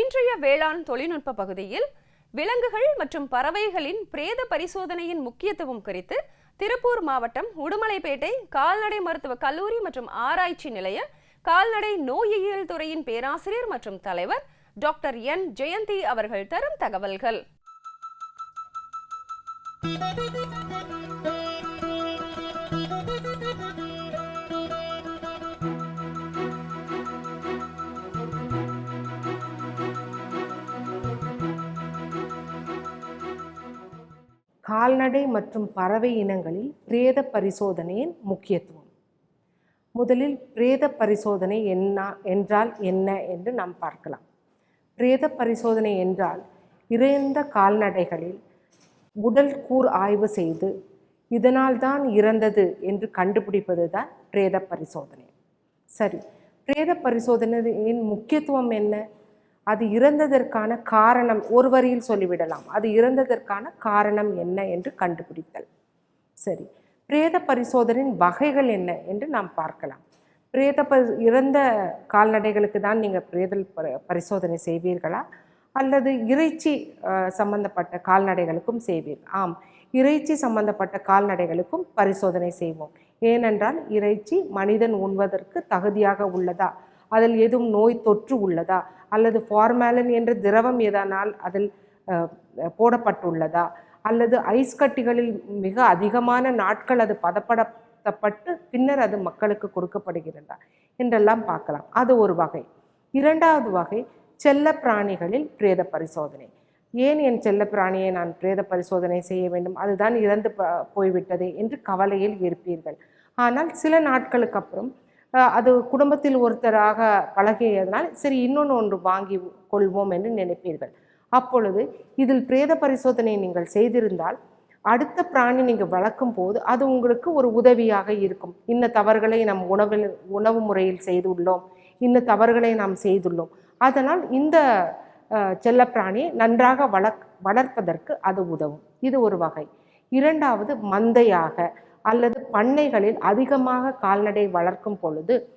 இன்றைய வேளாண் தொழில்நுட்ப பகுதியில் விலங்குகள் மற்றும் பறவைகளின் பிரேத பரிசோதனையின் முக்கியத்துவம் குறித்து திருப்பூர் மாவட்டம் உடுமலைப்பேட்டை கால்நடை மருத்துவ கல்லூரி மற்றும் ஆராய்ச்சி நிலைய கால்நடை நோயியல் துறையின் பேராசிரியர் மற்றும் தலைவர் டாக்டர் என். ஜெயந்தி அவர்கள் தரும் தகவல்கள். கால்நடை மற்றும் பறவை இனங்களில் பிரேத பரிசோதனையின் முக்கியத்துவம். முதலில் பிரேத பரிசோதனை என்ன என்றால் என்ன என்று நாம் பார்க்கலாம். பிரேத பரிசோதனை என்றால் இறந்த கால்நடைகளில் உடல் கூர் ஆய்வு செய்து இதனால் தான் இறந்தது என்று கண்டுபிடிப்பது தான் பிரேத பரிசோதனை. சரி பிரேத பரிசோதனையின் முக்கியத்துவம் என்ன? அது இறந்ததற்கான காரணம் ஒரு வரியில் சொல்லிவிடலாம். அது இறந்ததற்கான காரணம் என்ன என்று கண்டுபிடித்தல். சரி. பிரேத பரிசோதனையின் வகைகள் என்ன என்று நாம் பார்க்கலாம். பிரேத பரி இறந்த கால்நடைகளுக்கு தான் நீங்கள் பிரேத பரிசோதனை செய்வீர்களா? அல்லது இறைச்சி சம்பந்தப்பட்ட கால்நடைகளுக்கும் செய்வீர் ஆம். இறைச்சி சம்பந்தப்பட்ட கால்நடைகளுக்கும் பரிசோதனை செய்வோம். ஏனென்றால் இறைச்சி மனிதன் உண்வதற்கு தகுதியாக உள்ளதா? அதில் எதுவும் நோய் தொற்று உள்ளதா? அல்லது ஃபார்மாலின் என்ற திரவம் எதனால் அதில் போடப்பட்டுள்ளதா? அல்லது ஐஸ் கட்டிகளில் மிக அதிகமான நாட்கள் அது பதப்படுத்தப்பட்டு பின்னர் அது மக்களுக்கு கொடுக்கப்படுகிறதா? என்றெல்லாம் பார்க்கலாம். அது ஒரு வகை. இரண்டாவது வகை செல்ல பிராணிகளில் பிரேத பரிசோதனை. ஏன் என் செல்ல பிராணியை நான் பிரேத பரிசோதனை செய்ய வேண்டும்? அதுதான் இறந்து போய்விட்டதே என்று கவலையில் இருப்பீர்கள். ஆனால் சில நாட்களுக்கு அப்புறம் அது குடும்பத்தில் ஒருத்தராக பழகியதனால் சரி இன்னொன்று ஒன்று வாங்கி கொள்வோம் என்று நினைப்பீர்கள். அப்பொழுது இதில் பிரேத பரிசோதனை நீங்கள் செய்திருந்தால் அடுத்த பிராணி நீங்கள் வளர்க்கும் போது அது உங்களுக்கு ஒரு உதவியாக இருக்கும். இன்ன தவறுகளை நம் உணவில் உணவு முறையில் செய்துள்ளோம். இன்ன தவறுகளை நாம் செய்துள்ளோம். அதனால் இந்த செல்ல செல்லப்பிராணியை நன்றாக வளர்க் வளர்ப்பதற்கு அது உதவும். இது ஒரு வகை. இரண்டாவது மந்தையாக அல்லது பண்ணைகளில் அதிகமாக கால்நடை வளர்க்கும் பொழுது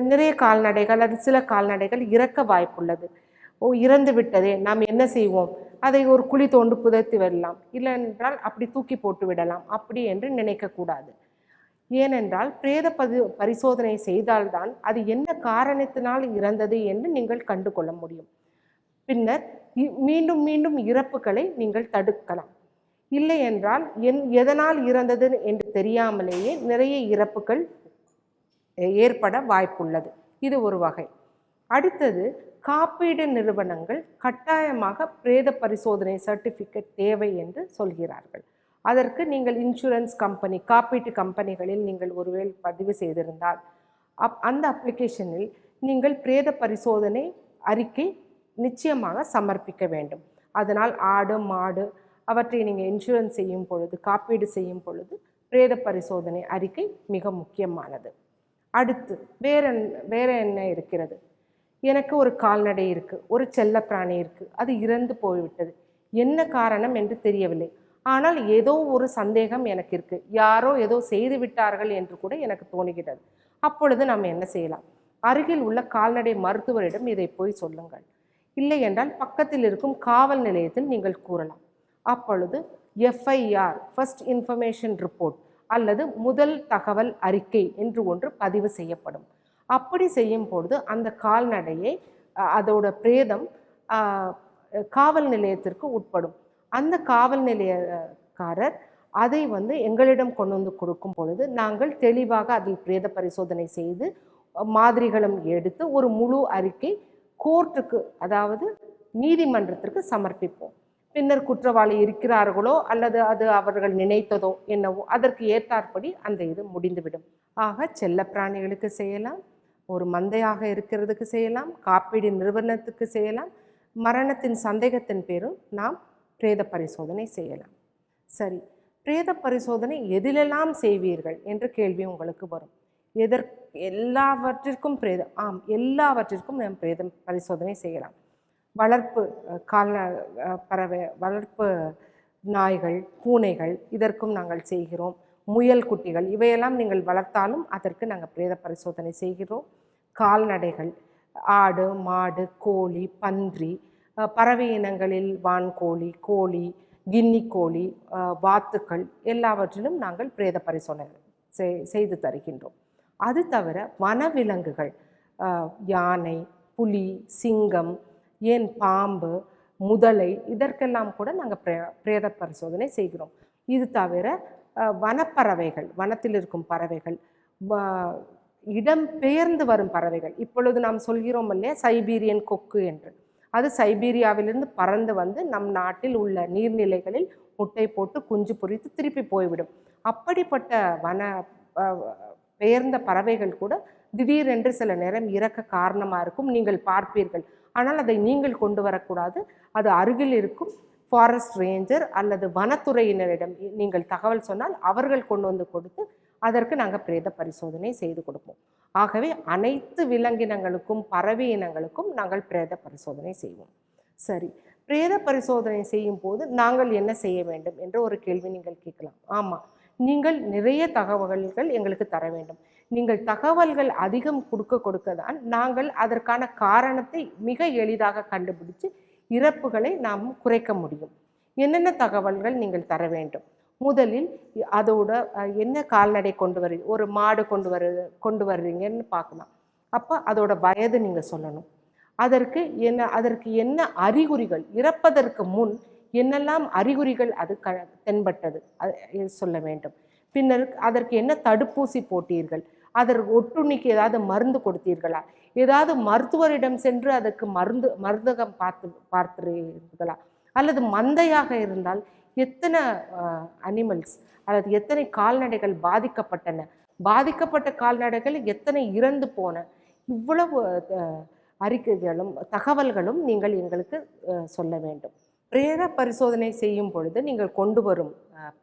நிறைய கால்நடைகள் அது சில கால்நடைகள் இறக்க வாய்ப்புள்ளது. ஓ இறந்து விட்டதே நாம் என்ன செய்வோம்? அதை ஒரு குழி தோண்டு புதைத்து விடலாம். இல்லை என்றால் அப்படி தூக்கி போட்டு விடலாம். அப்படி என்று நினைக்கக்கூடாது. ஏனென்றால் பிரேத பதி பரிசோதனை செய்தால்தான் அது என்ன காரணத்தினால் இறந்தது என்று நீங்கள் கண்டு கொள்ள முடியும். பின்னர் இ- மீண்டும் மீண்டும் இறப்புகளை நீங்கள் தடுக்கலாம். இல்லை என்றால் என் எதனால் இறந்தது என்று தெரியாமலேயே நிறைய இறப்புகள் ஏற்பட வாய்ப்புள்ளது. இது ஒரு வகை. அடுத்தது காப்பீடு நிறுவனங்கள் கட்டாயமாக பிரேத பரிசோதனை சர்டிஃபிகேட் தேவை என்று சொல்கிறார்கள். அதற்கு நீங்கள் இன்சூரன்ஸ் கம்பெனி காப்பீட்டு கம்பெனிகளில் நீங்கள் ஒருவேளை பதிவு செய்திருந்தால் அப் அந்த அப்ளிகேஷனில் நீங்கள் பிரேத பரிசோதனை அறிக்கை நிச்சயமாக சமர்ப்பிக்க வேண்டும். அதனால் ஆடு மாடு அவற்றை நீங்கள் இன்சூரன்ஸ் செய்யும் பொழுது காப்பீடு செய்யும் பொழுது பிரேத பரிசோதனை அறிக்கை மிக முக்கியமானது. அடுத்து வேற வேற என்ன இருக்கிறது? எனக்கு ஒரு கால்நடை இருக்குது ஒரு செல்ல பிராணி அது இறந்து போய்விட்டது. என்ன காரணம் என்று தெரியவில்லை. ஆனால் ஏதோ ஒரு சந்தேகம் எனக்கு இருக்குது யாரோ ஏதோ செய்து விட்டார்கள் என்று கூட எனக்கு தோணுகிறது. அப்பொழுது நாம் என்ன செய்யலாம்? அருகில் உள்ள கால்நடை மருத்துவரிடம் இதை போய் சொல்லுங்கள். இல்லை என்றால் பக்கத்தில் இருக்கும் காவல் நிலையத்தில் நீங்கள் கூறலாம். அப்பொழுது எஃப்ஐஆர் ஃபர்ஸ்ட் இன்ஃபர்மேஷன் ரிப்போர்ட் அல்லது முதல் தகவல் அறிக்கை என்று ஒன்று பதிவு செய்யப்படும். அப்படி செய்யும் பொழுது அந்த கால்நடையை அதோட பிரேதம் காவல் நிலையத்திற்கு உட்படும். அந்த காவல் நிலையக்காரர் அதை வந்து எங்களிடம் கொண்டு வந்து கொடுக்கும் பொழுது நாங்கள் தெளிவாக அதில் பிரேத பரிசோதனை செய்து மாதிரிகளும் எடுத்து ஒரு முழு அறிக்கை கோர்ட்டுக்கு அதாவது நீதிமன்றத்திற்கு சமர்ப்பிப்போம். பின்னர் குற்றவாளி இருக்கிறார்களோ அல்லது அது அவர்கள் நினைத்ததோ என்னவோ அதற்கு ஏற்றாற்படி அந்த இது முடிந்துவிடும். ஆக செல்ல பிராணிகளுக்கு செய்யலாம் ஒரு மந்தையாக இருக்கிறதுக்கு செய்யலாம் காப்பீடு நிறுவனத்துக்கு செய்யலாம் மரணத்தின் சந்தேகத்தின் பேரும் நாம் பிரேத பரிசோதனை செய்யலாம். சரி பிரேத பரிசோதனை எதிலெல்லாம் செய்வீர்கள் என்ற கேள்வி உங்களுக்கு வரும். எதற் எல்லாவற்றிற்கும் பிரேதம் ஆம் எல்லாவற்றிற்கும் நாம் பிரேதம் பரிசோதனை செய்யலாம். வளர்ப்பு கால்ந பறவை வளர்ப்பு நாய்கள் பூனைகள் இதற்கும் நாங்கள் செய்கிறோம். முயல் குட்டிகள் இவையெல்லாம் நீங்கள் வளர்த்தாலும் அதற்கு நாங்கள் பிரேத பரிசோதனை செய்கிறோம். கால்நடைகள் ஆடு மாடு கோழி பன்றி பறவை இனங்களில் வான்கோழி கோழி கின்னி கோழி வாத்துக்கள் எல்லாவற்றிலும் நாங்கள் பிரேத பரிசோதனை செய்- செய்து தருகின்றோம். அது தவிர வனவிலங்குகள் யானை புலி சிங்கம் ஏன் பாம்பு முதலை இதற்கெல்லாம் கூட நாங்கள் பிரே பிரேத பரிசோதனை செய்கிறோம். இது தவிர வனப்பறவைகள் வனத்தில் இருக்கும் பறவைகள் இடம் பெயர்ந்து வரும் பறவைகள். இப்பொழுது நாம் சொல்கிறோம் இல்லையா சைபீரியன் கொக்கு என்று. அது சைபீரியாவிலிருந்து பறந்து வந்து நம் நாட்டில் உள்ள நீர்நிலைகளில் முட்டை போட்டு குஞ்சு பொரித்து திருப்பி போய்விடும். அப்படிப்பட்ட வன பெயர்ந்த பறவைகள் கூட திடீரென்று சில நேரம் இறக்க காரணமாக இருக்கும். நீங்கள் பார்ப்பீர்கள். ஆனால் அதை நீங்கள் கொண்டு வரக்கூடாது. அது அருகில் இருக்கும் ஃபாரஸ்ட் ரேஞ்சர் அல்லது வனத்துறையினரிடம் நீங்கள் தகவல் சொன்னால் அவர்கள் கொண்டு வந்து கொடுத்து அதற்கு நாங்கள் பிரேத பரிசோதனை செய்து கொடுப்போம். ஆகவே அனைத்து விலங்கினங்களுக்கும் பறவை இனங்களுக்கும் நாங்கள் பிரேத பரிசோதனை செய்வோம். சரி பிரேத பரிசோதனை செய்யும் போது நாங்கள் என்ன செய்ய வேண்டும் என்ற ஒரு கேள்வி நீங்கள் கேட்கலாம். ஆமாம் நீங்கள் நிறைய தகவல்கள் எங்களுக்கு தர வேண்டும். நீங்கள் தகவல்கள் அதிகம் கொடுக்க கொடுக்க தான் நாங்கள் அதற்கான காரணத்தை மிக எளிதாக கண்டுபிடிச்சு இறப்புகளை நாம் குறைக்க முடியும். என்னென்ன தகவல்கள் நீங்கள் தர வேண்டும்? முதலில் அதோட என்ன கால்நடை கொண்டு வர்றீங்க ஒரு மாடு கொண்டு வர கொண்டு வர்றீங்கன்னு பார்க்கலாம். அப்போ அதோட வயது நீங்கள் சொல்லணும். அதற்கு என்ன அதற்கு என்ன அறிகுறிகள்? இறப்பதற்கு முன் என்னெல்லாம் அறிகுறிகள் அது க தென்பட்டது அது சொல்ல வேண்டும். பின்னர் அதற்கு என்ன தடுப்பூசி போட்டீர்கள்? அதற்கு ஒட்டுண்ணிக்கு ஏதாவது மருந்து கொடுத்தீர்களா? ஏதாவது மருத்துவரிடம் சென்று அதற்கு மருந்து மருந்தகம் பார்த்து பார்த்துறீர்களா அல்லது மந்தையாக இருந்தால் எத்தனை அனிமல்ஸ் அல்லது எத்தனை கால்நடைகள் பாதிக்கப்பட்டன? பாதிக்கப்பட்ட கால்நடைகள் எத்தனை இறந்து போன? இவ்வளவு அறிக்கைகளும் தகவல்களும் நீங்கள் எங்களுக்கு சொல்ல வேண்டும். பிரேத பரிசோதனை செய்யும் பொழுது நீங்கள் கொண்டு வரும்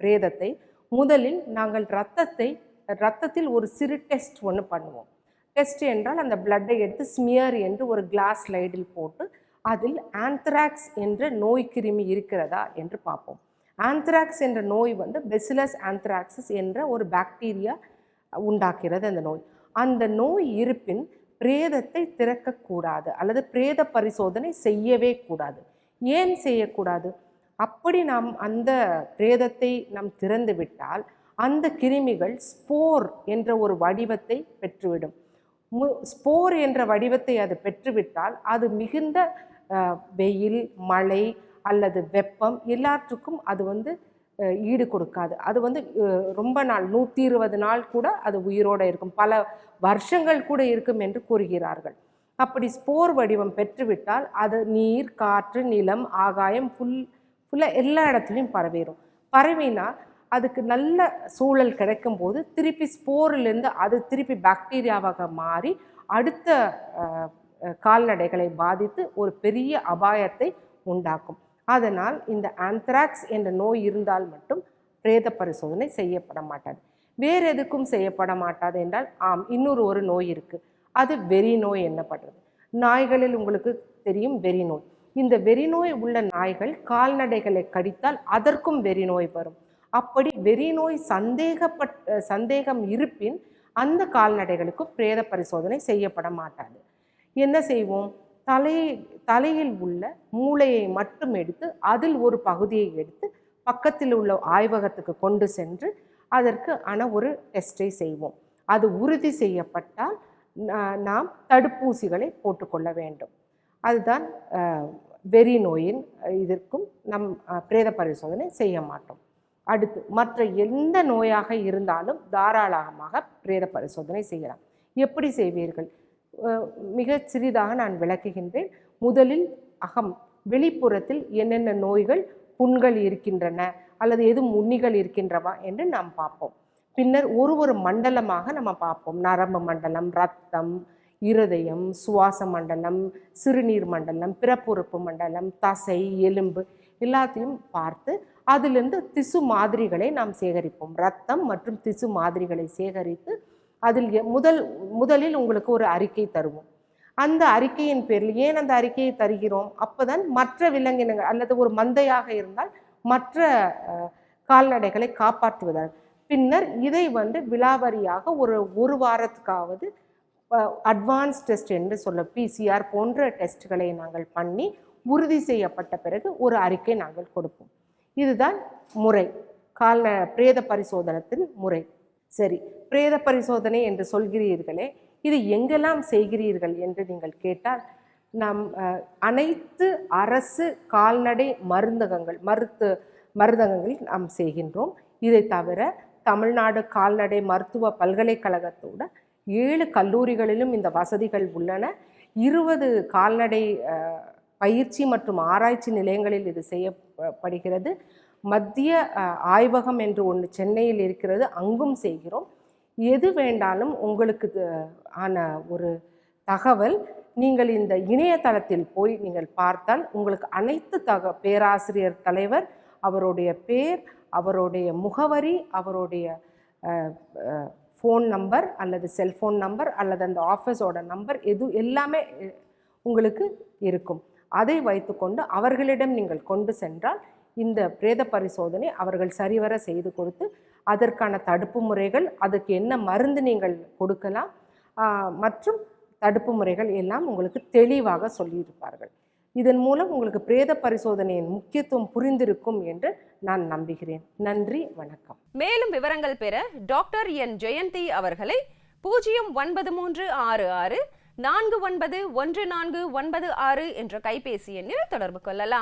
பிரேதத்தை முதலில் நாங்கள் ரத்தத்தை ரத்தத்தில் ஒரு சிறு டெஸ்ட் ஒன்று பண்ணுவோம். டெஸ்ட் என்றால் அந்த பிளட்டை எடுத்து ஸ்மியர் என்று ஒரு கிளாஸ் ஸ்லைடில் போட்டு அதில் ஆந்த்ராக்ஸ் என்ற நோய் கிருமி இருக்கிறதா என்று பார்ப்போம். ஆந்த்ராக்ஸ் என்ற நோய் வந்து பெசிலஸ் ஆந்த்ராக்சிஸ் என்ற ஒரு பாக்டீரியா உண்டாக்கிறது அந்த நோய். அந்த நோய் இருப்பின் பிரேதத்தை திறக்கக்கூடாது அல்லது பிரேத பரிசோதனை செய்யவே கூடாது. ஏன் செய்யக்கூடாது? அப்படி நாம் அந்த பிரேதத்தை நாம் திறந்து விட்டால் அந்த கிருமிகள் ஸ்போர் என்ற ஒரு வடிவத்தை பெற்றுவிடும். மு ஸ்போர் என்ற வடிவத்தை அது பெற்றுவிட்டால் அது மிகுந்த வெயில் மழை அல்லது வெப்பம் எல்லாற்றுக்கும் அது வந்து ஈடு கொடுக்காது. அது வந்து ரொம்ப நாள் நூற்றி இருபது நாள் கூட அது உயிரோடு இருக்கும். பல வருஷங்கள் கூட இருக்கும் என்று கூறுகிறார்கள். அப்படி ஸ்போர் வடிவம் பெற்றுவிட்டால் அது நீர் காற்று நிலம் ஆகாயம் ஃபுல் ஃபுல்லாக எல்லா இடத்துலையும் பரவிடும் பரவினா அதுக்கு நல்ல சூழல் கிடைக்கும்போது திருப்பி ஸ்போர்லேருந்து அது திருப்பி பாக்டீரியாவாக மாறி அடுத்த கால்நடைகளை பாதித்து ஒரு பெரிய அபாயத்தை உண்டாக்கும். அதனால் இந்த ஆந்த்ராக்ஸ் என்ற நோய் இருந்தால் மட்டும் பிரேத பரிசோதனை செய்யப்பட மாட்டாது. வேறு எதுக்கும் செய்யப்பட மாட்டாது என்றால் ஆம் இன்னொரு ஒரு நோய் இருக்குது அது வெறி நோய் என்னப்படுறது. நாய்களில் உங்களுக்கு தெரியும் வெறி நோய். இந்த வெறி நோய் உள்ள நாய்கள் கால்நடைகளை கடித்தால் அதற்கும் வெறி நோய் வரும். அப்படி வெறி நோய் சந்தேகப்பட் சந்தேகம் இருப்பின் அந்த கால்நடைகளுக்கும் பிரேத பரிசோதனை செய்யப்பட மாட்டாது. என்ன செய்வோம்? தலை தலையில் உள்ள மூளையை மட்டும் எடுத்து அதில் ஒரு பகுதியை எடுத்து பக்கத்தில் உள்ள ஆய்வகத்துக்கு கொண்டு சென்று அதற்கு ஆன ஒரு டெஸ்ட்டை செய்வோம். அது உறுதி செய்யப்பட்டால் நாம் தடுப்பூசிகளை போட்டுக்கொள்ள வேண்டும். அதுதான் வெறி நோயின் இதற்கும் நம் பிரேத பரிசோதனை செய்ய மாட்டோம். அடுத்து மற்ற எந்த நோயாக இருந்தாலும் தாராளமாக பிரேத பரிசோதனை செய்யலாம். எப்படி செய்வீர்கள்? மிக சிறிதாக நான் விளக்குகின்றேன். முதலில் அகம் வெளிப்புறத்தில் என்னென்ன நோய்கள் புண்கள் இருக்கின்றன அல்லது எதுவும் உண்ணிகள் இருக்கின்றவா என்று நாம் பார்ப்போம். பின்னர் ஒரு ஒரு மண்டலமாக நம்ம பார்ப்போம். நரம்பு மண்டலம் ரத்தம் இருதயம் சுவாச மண்டலம் சிறுநீர் மண்டலம் பிறப்புறுப்பு மண்டலம் தசை எலும்பு எல்லாத்தையும் பார்த்து அதிலிருந்து திசு மாதிரிகளை நாம் சேகரிப்போம். ரத்தம் மற்றும் திசு மாதிரிகளை சேகரித்து அதில் முதல் முதலில் உங்களுக்கு ஒரு அறிக்கை தருவோம். அந்த அறிக்கையின் பேரில் ஏன் அந்த அறிக்கையை தருகிறோம்? அப்போதான் மற்ற விலங்கினங்கள் அல்லது ஒரு மந்தையாக இருந்தால் மற்ற கால்நடைகளை காப்பாற்றுவதால் பின்னர் இதை வந்து விலாவரியாக ஒரு ஒரு வாரத்துக்காவது அட்வான்ஸ் டெஸ்ட் என்று சொல்ல பிசிஆர் போன்ற டெஸ்ட்களை நாங்கள் பண்ணி உறுதி செய்யப்பட்ட பிறகு ஒரு அறிக்கை நாங்கள் கொடுப்போம். இதுதான் முறை. கால்ந பிரேத பரிசோதனத்தின் முறை. சரி பிரேத பரிசோதனை என்று சொல்கிறீர்களே இது எங்கெல்லாம் செய்கிறீர்கள் என்று நீங்கள் கேட்டால் நம் அனைத்து அரசு கால்நடை மருந்தகங்கள் மருத்து மருந்தகங்களில் நாம் செய்கின்றோம். இதை தவிர தமிழ்நாடு கால்நடை மருத்துவ பல்கலைக்கழகத்தோட ஏழு கல்லூரிகளிலும் இந்த வசதிகள் உள்ளன. இருபது கால்நடை பயிற்சி மற்றும் ஆராய்ச்சி நிலையங்களில் இது செய்யப்படுகிறது. மத்திய ஆய்வகம் என்று ஒன்று சென்னையில் இருக்கிறது. அங்கும் செய்கிறோம். எது வேண்டாலும் உங்களுக்கு ஆன ஒரு தகவல் நீங்கள் இந்த இணையதளத்தில் போய் நீங்கள் பார்த்தால் உங்களுக்கு அனைத்து தக பேராசிரியர் தலைவர் அவருடைய பேர் அவருடைய முகவரி அவருடைய ஃபோன் நம்பர் அல்லது செல்ஃபோன் நம்பர் அல்லது அந்த ஆஃபீஸோட நம்பர் எது எல்லாமே உங்களுக்கு இருக்கும். அதை வைத்துக்கொண்டு அவர்களிடம் நீங்கள் கொண்டு சென்றால் இந்த பிரேத பரிசோதனை அவர்கள் சரிவர செய்து கொடுத்து அதற்கான தடுப்பு முறைகள் அதுக்கு என்ன மருந்து நீங்கள் கொடுக்கலாம் மற்றும் தடுப்பு முறைகள் எல்லாம் உங்களுக்கு தெளிவாக சொல்லியிருப்பார்கள். இதன் மூலம் உங்களுக்கு பிரேத பரிசோதனையின் முக்கியத்துவம் புரிந்திருக்கும் என்று நான் நம்புகிறேன். நன்றி வணக்கம். மேலும் விவரங்கள் பெற டாக்டர் என் ஜெயந்தி அவர்களை பூஜ்ஜியம் ஒன்பது மூன்று ஆறு ஆறு நான்கு ஒன்பது ஒன்று நான்கு ஒன்பது ஆறு என்ற கைபேசி எண்ணில் தொடர்பு கொள்ளலாம்.